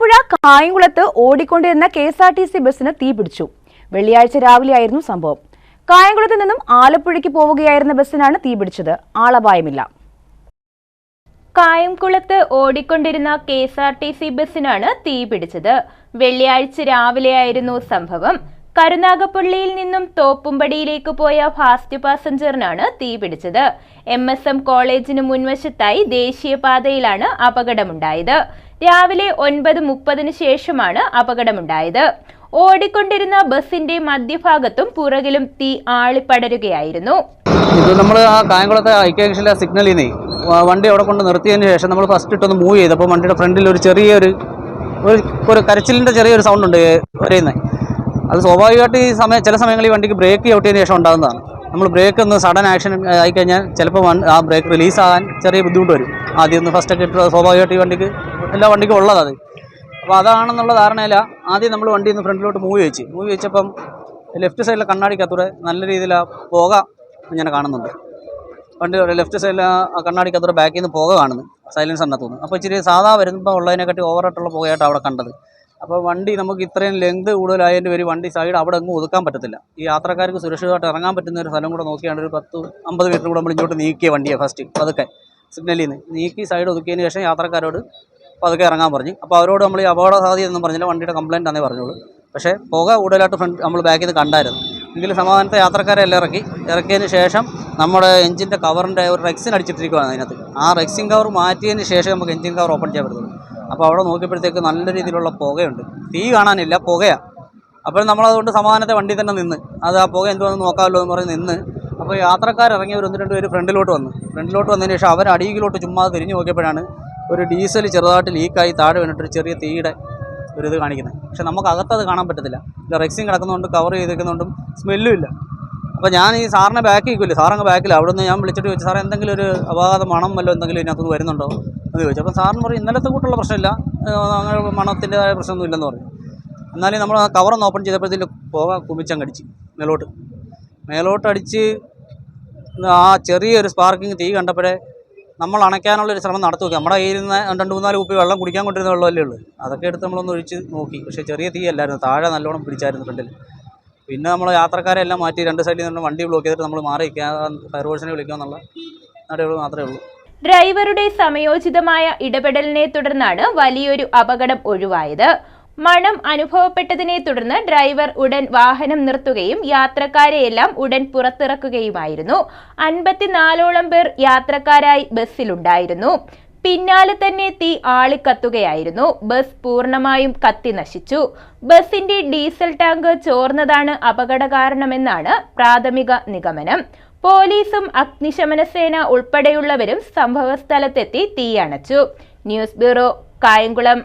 ആലപ്പുഴ കായംകുളത്ത് ഓടിക്കൊണ്ടിരുന്ന K S R T C ബസ്സിന് തീപിടിച്ചു വെള്ളിയാഴ്ച രാവിലെയായിരുന്നു സംഭവം. കായംകുളത്ത് നിന്നും ആലപ്പുഴയ്ക്ക് പോവുകയായിരുന്ന ബസ്സിനാണ് തീപിടിച്ചത് ആളപായമില്ല. കായംകുളത്ത് ഓടിക്കൊണ്ടിരുന്ന K S R T C ബസ്സിനാണ് തീ പിടിച്ചത്. വെള്ളിയാഴ്ച രാവിലെയായിരുന്നു സംഭവം. കരുനാഗപ്പള്ളിയിൽ നിന്നും തോപ്പുംപടിയിലേക്ക് പോയ ഫാസ്റ്റ് പാസഞ്ചറിനാണ് തീ പിടിച്ചത്. എം എസ് എം കോളേജിന് മുൻവശത്തായി ദേശീയപാതയിലാണ് അപകടമുണ്ടായത്. രാവിലെ ഒൻപത് മുപ്പതിന് ശേഷമാണ് അപകടമുണ്ടായത്. ഓടിക്കൊണ്ടിരുന്ന ബസിന്റെ മധ്യഭാഗത്തും പുറകിലും തീ ആളിപ്പടരുകയായിരുന്നു. ഇത് നമ്മൾ ആ കായംകുളത്തെ ഐക്യകൃഷിയിലെ സിഗ്നലിൽ വണ്ടി അവിടെ കൊണ്ട് നിർത്തിയതിന് ശേഷം നമ്മൾ ഫസ്റ്റ് ഇട്ടൊന്ന് മൂവ് ചെയ്തപ്പോൾ വണ്ടിയുടെ ഫ്രണ്ടിൽ ഒരു ചെറിയൊരു ഒരു കരച്ചിലിന്റെ ചെറിയൊരു സൗണ്ട് ഉണ്ട് വരെയുന്നത് അത് സ്വാഭാവികമായിട്ട് ഈ സമയം ചില സമയങ്ങളിൽ ഈ വണ്ടിക്ക് ബ്രേക്ക് ഔട്ട് ചവിട്ടിയതിന് ശേഷം ഉണ്ടാകുന്നതാണ്. നമ്മൾ ബ്രേക്ക് ഒന്ന് സഡൻ ആക്ഷൻ ആയിക്കഴിഞ്ഞാൽ ചിലപ്പോൾ ആ ബ്രേക്ക് റിലീസ് ആകാൻ ചെറിയ ബുദ്ധിമുട്ട് വരും. ആദ്യം ഒന്ന് ഫസ്റ്റ് ഒക്കെ ഇട്ട് സ്വാഭാവികമായിട്ട് ഈ വണ്ടിക്ക് എല്ലാ വണ്ടിക്കും ഉള്ളത് അത്. അപ്പോൾ അതാണെന്നുള്ള ധാരണയില ആദ്യം നമ്മൾ വണ്ടി ഒന്ന് ഫ്രണ്ടിലോട്ട് മൂവ് വെച്ച് മൂവ് വെച്ചപ്പം ലെഫ്റ്റ് സൈഡിലെ കണ്ണാടിക്കത്തൂടെ നല്ല രീതിയിൽ ആ പുക ഇങ്ങനെ കാണുന്നുണ്ട്. വണ്ടി ലെഫ്റ്റ് സൈഡിൽ ആ കണ്ണാടിക്കത്തൂടെ ബാക്കിൽ നിന്ന് പുക കാണുന്നു. സൈലൻസ് എണ്ണ തോന്നുന്നു അപ്പോൾ ഇച്ചിരി സാധാ വരുമ്പോൾ ഉള്ളതിനെക്കാട്ടി ഓവറായിട്ടുള്ള പുകയായിട്ട് അവിടെ കണ്ടത്. അപ്പോൾ വണ്ടി നമുക്ക് ഇത്രയും ലെങ്ത് കൂടുതലായതിന്റെ പേര് വണ്ടി സൈഡ് അവിടെ എങ്ങും ഒതുക്കാൻ പറ്റത്തില്ല. ഈ യാത്രക്കാർക്ക് സുരക്ഷിതമായിട്ട് ഇറങ്ങാൻ പറ്റുന്ന ഒരു സ്ഥലം കൂടെ നോക്കിയാണ് ഒരു പത്ത് അമ്പത് മീറ്റർ കൂടെ നമ്മൾ ഇങ്ങോട്ട് നീക്കിയ വണ്ടിയെ ഫസ്റ്റ് പതുക്കെ. സിഗ്നലിൽ നിന്ന് നീക്കി സൈഡ് ഒതുക്കിയതിന് ശേഷം യാത്രക്കാരോട് പതുക്കെ ഇറങ്ങാൻ പറഞ്ഞു. അപ്പോൾ അവരോട് നമ്മൾ ഈ അപകട സാധ്യത എന്നും പറഞ്ഞില്ല. വണ്ടിയുടെ കംപ്ലയിന്റ് ആണെന്നേ പറഞ്ഞോളൂ. പക്ഷേ പുക കൂടുതലായിട്ട് ഫ്രണ്ട് നമ്മൾ ബാക്കിൽ നിന്ന് കണ്ടായിരുന്നു. എങ്കിലും സമാധാനത്തെ യാത്രക്കാരെ എല്ലാം ഇറക്കി. ഇറക്കിയതിന് ശേഷം നമ്മുടെ എഞ്ചിന്റെ കവറിന്റെ ഒരു റെക്സിൻ അടിച്ചിട്ടിരിക്കുകയാണ് അതിനകത്ത്. ആ റെക്സിൻ കവർ മാറ്റിയതിന് ശേഷം നമുക്ക് എഞ്ചിൻ കവർ ഓപ്പൺ ചെയ്യാൻ പറ്റുള്ളൂ അപ്പോൾ അവിടെ നോക്കിയപ്പോഴത്തേക്ക് നല്ല രീതിയിലുള്ള പുകയുണ്ട്. തീ കാണാനില്ല പുകയാണ് അപ്പോൾ നമ്മളതുകൊണ്ട് സമാധാനത്തെ വണ്ടി തന്നെ നിന്ന്. അത് ആ പുക എന്തുവാണെന്ന് നോക്കാമല്ലോ എന്ന് പറഞ്ഞ് നിന്ന്. അപ്പോൾ യാത്രക്കാർ ഇറങ്ങി ഒരു ഒന്ന് രണ്ട് പേര് ഫ്രണ്ടിലോട്ട് വന്നു. ഫ്രണ്ടിലോട്ട് വന്നതിന് ശേഷം അവർ അടിയിലോട്ട് ചുമ്മാ തിരിഞ്ഞു നോക്കിയപ്പോഴാണ് ഒരു ഡീസൽ ചെറുതായിട്ട് ലീക്കായി താഴെ വീണിട്ടൊരു ചെറിയ തീയുടെ ഒരു ഇത് കാണിക്കുന്നത്. പക്ഷെ നമുക്ക് അകത്തത് കാണാൻ പറ്റത്തില്ല. റെക്സിൻ കിടക്കുന്നതുകൊണ്ട് കവർ ചെയ്തിരിക്കുന്നതുകൊണ്ടും സ്മെല്ലും ഇല്ല. അപ്പോൾ ഞാൻ ഈ സാറിനെ ബാക്കിൽ നിൽക്കില്ല സാറങ്ങ് ബാക്കിൽ. അവിടെ നിന്ന് ഞാൻ വിളിച്ചിട്ട് ചോദിച്ചു സാറേ എന്തെങ്കിലും ഒരു അപാകത മണം വല്ലതും എന്തെങ്കിലും ഇതിനകത്ത് വരുന്നുണ്ടോ? എന്ന് ചോദിച്ചു. അപ്പോൾ സാറിന് പറയും ഇന്നലത്തെ കൂട്ടുള്ള പ്രശ്നമില്ല. അങ്ങനെ മണത്തിന്റെതായ പ്രശ്നമൊന്നും ഇല്ലെന്ന് പറഞ്ഞു എന്നാലും നമ്മൾ ആ കവറൊന്ന് ഓപ്പൺ ചെയ്തപ്പോഴത്തേക്ക് പോക കുമിച്ചങ്ങ് അടിച്ച് മേലോട്ട്. മേലോട്ടടിച്ച് ആ ചെറിയൊരു സ്പാർക്കിങ് തീ കണ്ടപ്പോഴേ നമ്മൾ അണയ്ക്കാനുള്ളൊരു ശ്രമം നടത്തി നോക്കി. നമ്മുടെ കയ്യിൽ നിന്ന് രണ്ട് മൂന്നാൽ കുപ്പി വെള്ളം കുടിക്കാൻ കൊണ്ടിരുന്ന വെള്ളമല്ലേ ഉള്ളൂ. അതൊക്കെ എടുത്ത് നമ്മളൊന്ന് ഒഴിച്ച് നോക്കി. പക്ഷേ ചെറിയ തീ അല്ലായിരുന്നു. താഴെ നല്ലോണം പിടിച്ചായിരുന്നു ഫ്രണ്ടിൽ. പിന്നെ നമ്മൾ യാത്രക്കാരെ എല്ലാം മാറ്റി രണ്ട് സൈഡിൽ നിന്ന് വണ്ടി ബ്ലോക്ക് ചെയ്തിട്ട് നമ്മൾ മാറി നിൽക്കുക ഫയർഫോഴ്സിനെ വിളിക്കുക എന്നുള്ള നടപടി മാത്രമേ ഉള്ളൂ. ഡ്രൈവറുടെ സമയോചിതമായ ഇടപെടലിനെ തുടർന്നാണ് വലിയൊരു അപകടം ഒഴിവായത്. മണം അനുഭവപ്പെട്ടതിനെ തുടർന്ന് ഡ്രൈവർ ഉടൻ വാഹനം നിർത്തുകയും യാത്രക്കാരെയെല്ലാം ഉടൻ പുറത്തിറക്കുകയുമായിരുന്നു. അൻപത്തിനാലോളം പേർ യാത്രക്കാരായി ബസ്സിലുണ്ടായിരുന്നു. പിന്നാലെ തന്നെ തീ ആളിക്കത്തുകയായിരുന്നു. ബസ് പൂർണമായും കത്തി നശിച്ചു. ബസിന്റെ ഡീസൽ ടാങ്ക് ചോർന്നതാണ് അപകട കാരണമെന്നാണ് പ്രാഥമിക നിഗമനം. പോലീസും അഗ്നിശമന സേന ഉൾപ്പെടെയുള്ളവരും സംഭവസ്ഥലത്തെത്തി തീയണച്ചു. News bureau Kayamkulam.